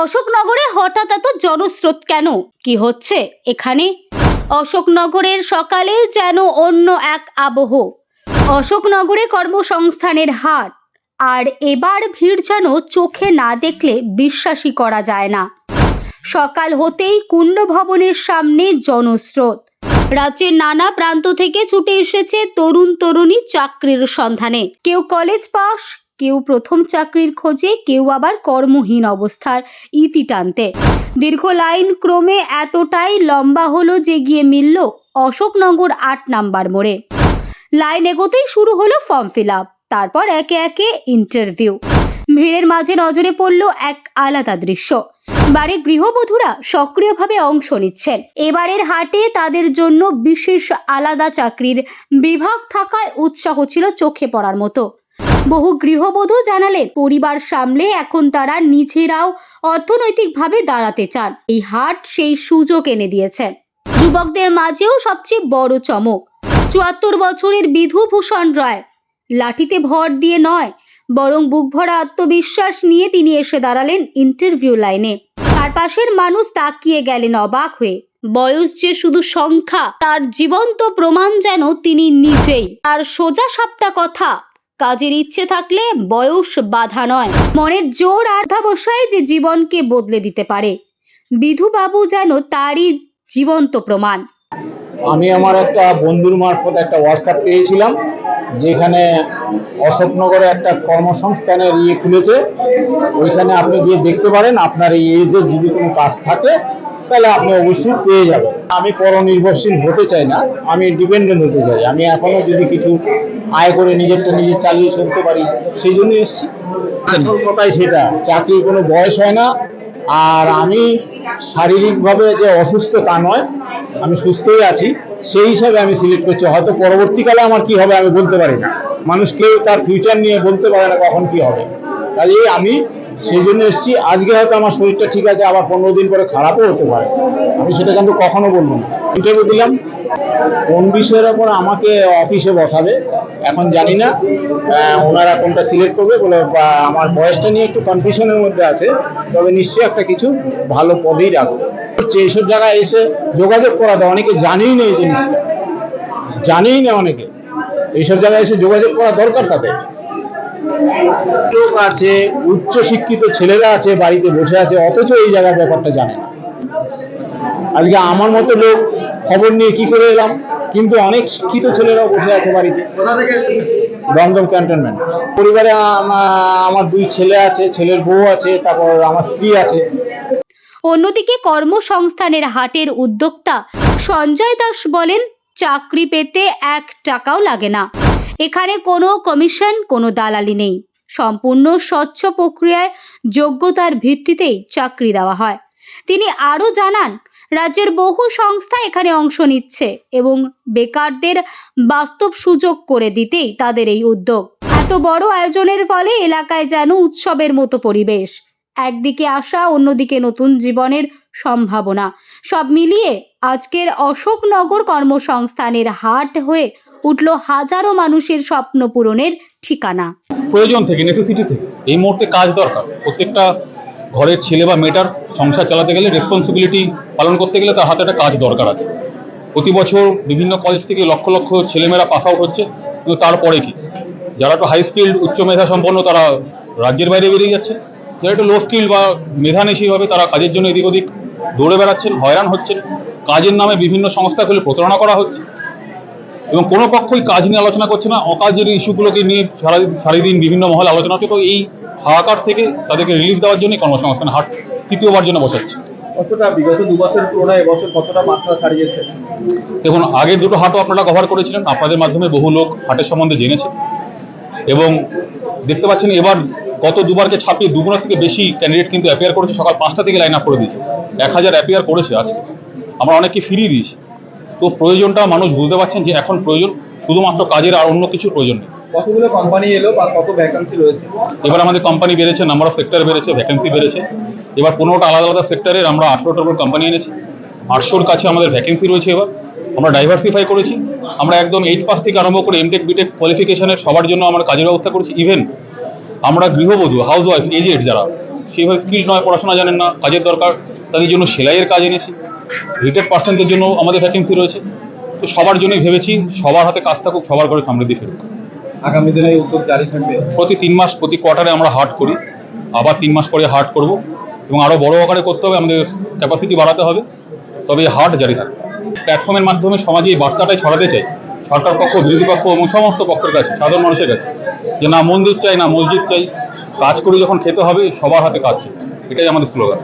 অশোকনগরে হঠাৎ এত জনস্রোত কেন? কি হচ্ছে এখানে? অশোকনগরের সকালে যেন অন্য এক আবহ। অশোকনগরে কর্মসংস্থানের হাট আর এবার ভিড় যেন চোখে না দেখলে বিশ্বাসই করা যায় না। সকাল হতেই কুণ্ড ভবনের সামনে জনস্রোত। রাজ্যের নানা প্রান্ত থেকে ছুটে এসেছে তরুণ তরুণী চাকরির সন্ধানে। কেউ কলেজ পাস কেউ প্রথম চাকরির খোঁজে, কেউ আবার কর্মহীন অবস্থার ইতি টানতে। দীর্ঘ লাইন ক্রমে এতটাই লম্বা হলো যে গিয়ে মিলল অশোকনগর আট নাম্বার মোড়ে। লাইন এগোতেই শুরু হলো ফর্ম ফিল আপ, তারপর একে একে ইন্টারভিউ। ভিড়ের মাঝে নজরে পড়ল এক আলাদা দৃশ্য। বাড়ির গৃহবধূরা সক্রিয়ভাবে অংশ নিচ্ছেন। এবারের হাটে তাদের জন্য বিশেষ আলাদা চাকরির বিভাগ থাকায় উৎসাহ ছিল চোখে পড়ার মতো। বহু গৃহবধূ জানালেন, পরিবার সামলে এখন তারা নিজেরাও অর্থনৈতিকভাবে দাঁড়াতে চান। এই হাট সেই সুযোগ এনে দিয়েছে। যুবকদের মাঝেও সবচেয়ে বড় চমক। চুয়াত্তর বছরের বিধুভূষণ রায়। লাঠিতে ভর দিয়ে নয়, বরং বুক ভরা আত্মবিশ্বাস নিয়ে তিনি এসে দাঁড়ালেন ইন্টারভিউ লাইনে। তার পাশের মানুষ তাকিয়ে গেলেন অবাক হয়ে। বয়স যে শুধু সংখ্যা, তার জীবন্ত প্রমাণ যেন তিনি নিজেই। আর সোজা সাপটা কথা। কাজের ইচ্ছে থাকলে বয়স বাধা নয়। মনের জোর আর্ধাবসায় যে জীবনকে বদলে দিতে পারে। বিধুবাবু যেন তারই জীবন্ত প্রমাণ। আমি আমার একটা বন্ধুর মারফত একটা হোয়াটসঅ্যাপ পেয়েছিলাম, যেখানে অশোকনগরে একটা কর্মসংস্থানের ইয়ে খুলেছে। ওইখানে আপনি গিয়ে দেখতে পারেন, আপনার এই এজের যদি কোনো কাজ থাকে, তাহলে আপনি অবশ্যই পেয়ে যাবেন। আমি পরনির্ভরশীল হতে চাই না, আমি ডিপেন্ডেন্ট হতে চাই। আমি এখনও যদি কিছু আয় করে নিজেরটা নিজে চালিয়ে চলতে পারি, সেই জন্য এসেছি। আসল কথাই সেটা, চাকরির কোনো বয়স হয় না, আর আমি শারীরিকভাবে যে অসুস্থ তা নয়, আমি সুস্থই আছি, সেই হিসাবে আমি সিলেক্ট করছি। হয়তো পরবর্তীকালে আমার কি হবে আমি বলতে পারি না। মানুষ কেউ তার ফিউচার নিয়ে বলতে পারে না কখন কি হবে। কাজেই আমি সেই জন্য এসেছি। আজকে হয়তো আমার শরীরটা ঠিক আছে, আবার পনেরো দিন পরে খারাপও হতে পারে। আমি সেটা কিন্তু কখনো বলব না। ইন্টারভিউ দিলাম। কোন বিষয়ের ওপর আমাকে অফিসে বসাবে, এখন জানি না। ওনারা কোনটা সিলেক্ট করবে বলে আমার বয়সটা নিয়ে একটু কনফিউশনের মধ্যে আছে, তবে নিশ্চয়ই একটা কিছু ভালো পদেই রাখব। হচ্ছে এইসব জায়গায় এসে যোগাযোগ করা দেয় অনেকে জানেই না এই জিনিসটা। জানেই না অনেকে। এইসব জায়গায় এসে যোগাযোগ করা দরকার তাদের। লোক আছে উচ্চ শিক্ষিত ছেলেরা আছে, বাড়িতে বসে আছে, অথচ এই জায়গার ব্যাপারটা জানে না। আজকে আমার মতো লোক খবর নিয়ে কি করে এলাম? কিন্তু অনেক শিক্ষিত ছেলেরাও বসে আছে বাড়িতে। কোথা থেকে এসেছেন দমদম ক্যান্টনমেন্ট। পরিবারে আমার দুই ছেলে আছে ছেলের বউ আছে তারপর আমার স্ত্রী আছে। অন্যদিকে কর্মসংস্থানের হাটের উদ্যোক্তা সঞ্জয় দাস বলেন চাকরি পেতে এক টাকাও লাগে না। এখানে কোনো কমিশন কোনো দালালি নেই। সম্পূর্ণ স্বচ্ছ প্রক্রিয়ায় যোগ্যতার ভিত্তিতেই চাকরি দেওয়া হয়। তিনি আরও জানান রাজ্যের বহু সংস্থা এখানে অংশ নিচ্ছে এবং বেকারদের বাস্তব সুযোগ করে দিতেই তাদের এই উদ্যোগ। এত বড় আয়োজনের ফলে এলাকায় যেন উৎসবের মতো পরিবেশ। একদিকে আশা, অন্যদিকে নতুন জীবনের সম্ভাবনা। সব মিলিয়ে আজকের অশোকনগর কর্মসংস্থানের হাট হয়ে উঠল হাজারো মানুষের স্বপ্ন পূরণের ঠিকানা। প্রয়োজন থেকে নেসেসিটি থেকে। এই মুহূর্তে কাজ দরকার। প্রত্যেকটা ঘরের ছেলে বা মেয়েটার সংসার চালাতে গেলে রেসপন্সিবিলিটি পালন করতে গেলে তার হাতে একটা কাজ দরকার আছে। প্রতি বছর বিভিন্ন কলেজ থেকে লক্ষ লক্ষ ছেলেমেয়েরা পাস আউট হচ্ছে, কিন্তু তারপরে কি? যারা একটু হাই স্কিল্ড উচ্চ মেধা সম্পন্ন, তারা রাজ্যের বাইরে বেরিয়ে যাচ্ছে। যারা একটু লো স্কিল বা মেধানেশী হবে তারা কাজের জন্য এদিক ওদিক দৌড়ে বেড়াচ্ছেন, হয়রান হচ্ছেন। কাজের নামে বিভিন্ন সংস্থা খুলে প্রতারণা করা হচ্ছে। এবং কোনো পক্ষই কাজ নিয়ে আলোচনা করছে না, অকাজের ইস্যুগুলোকে নিয়ে সারা সারাদিন বিভিন্ন মহলে আলোচনা হচ্ছে। তো এই হাহাকার থেকে তাদেরকে রিলিফ দেওয়ার জন্যই কর্মসংস্থান হাট তৃতীয়বার জন্য বসাচ্ছে। কতটা বিগত দু বছরের তুলনায় এবছর কতটা মাত্রা ছাড়িয়েছে? দেখুন আগের দুটো হাটও আপনারা কভার করেছিলেন আপনাদের মাধ্যমে বহু লোক হাটের সম্বন্ধে জেনেছে। এবং দেখতে পাচ্ছেন এবার গত দুবারকে ছাপিয়ে দুগুণের থেকে বেশি ক্যান্ডিডেট কিন্তু অ্যাপিয়ার করেছে সকাল পাঁচটা থেকে লাইন আপ করে দিয়েছে। এক হাজার অ্যাপিয়ার করেছে আজকে। আমরা অনেককে ফিরিয়ে দিয়েছি। তো প্রয়োজনটা মানুষ বুঝতে পারছেন যে এখন প্রয়োজন শুধুমাত্র কাজের আর অন্য কিছু প্রয়োজন নেই। কতগুলো কোম্পানি এলো বা কত ভ্যাকান্সি রয়েছে? এবার আমাদের কোম্পানি বেড়েছে নাম্বার অফ সেক্টর বেড়েছে ভ্যাকেন্সি বেড়েছে। এবার পনেরোটা আলাদা আলাদা সেক্টরের আমরা আঠেরোটার উপর কোম্পানি এনেছি। আটশোর কাছে আমাদের ভ্যাকেন্সি রয়েছে এবার। আমরা ডাইভার্সিফাই করেছি। আমরা একদম এইট পাস থেকে আরম্ভ করে এমটেক বিটেক কোয়ালিফিকেশনের সবার জন্য আমরা কাজের ব্যবস্থা করেছি। ইভেন আমরা গৃহবধূ হাউস ওয়াইফ এজেড যারা সেইভাবে স্কিল নয় পড়াশোনা জানেন না কাজের দরকার তাদের জন্য সেলাইয়ের কাজ এনেছি। রিটেড পার্সেন্টের জন্য আমাদের ভ্যাকেন্সি রয়েছে। তো সবার জন্যই ভেবেছি সবার হাতে কাজ থাকুক সবার ঘরে সমৃদ্ধি ফেরুক। আগামী দিনে উদ্যোগ জারি থাকবে? প্রতি তিন মাস প্রতি কোয়ার্টারে আমরা হাট করি। আবার তিন মাস পরে হাট করব। এবং আরও বড় আকারে করতে হবে, আমাদের ক্যাপাসিটি বাড়াতে হবে। তবে হার্ট জারি থাকবে প্ল্যাটফর্মের মাধ্যমে সমাজে এই বার্তাটাই ছড়াতে চাই। সরকার পক্ষ, বিরোধী পক্ষ এবং সমস্ত পক্ষের কাছে, সাধারণ মানুষের কাছে, যে না মন্দির চাই, না মসজিদ চাই, কাজ করে যখন খেতে হবে, সবার হাতে কাজ চাই। এটাই আমাদের স্লোগান।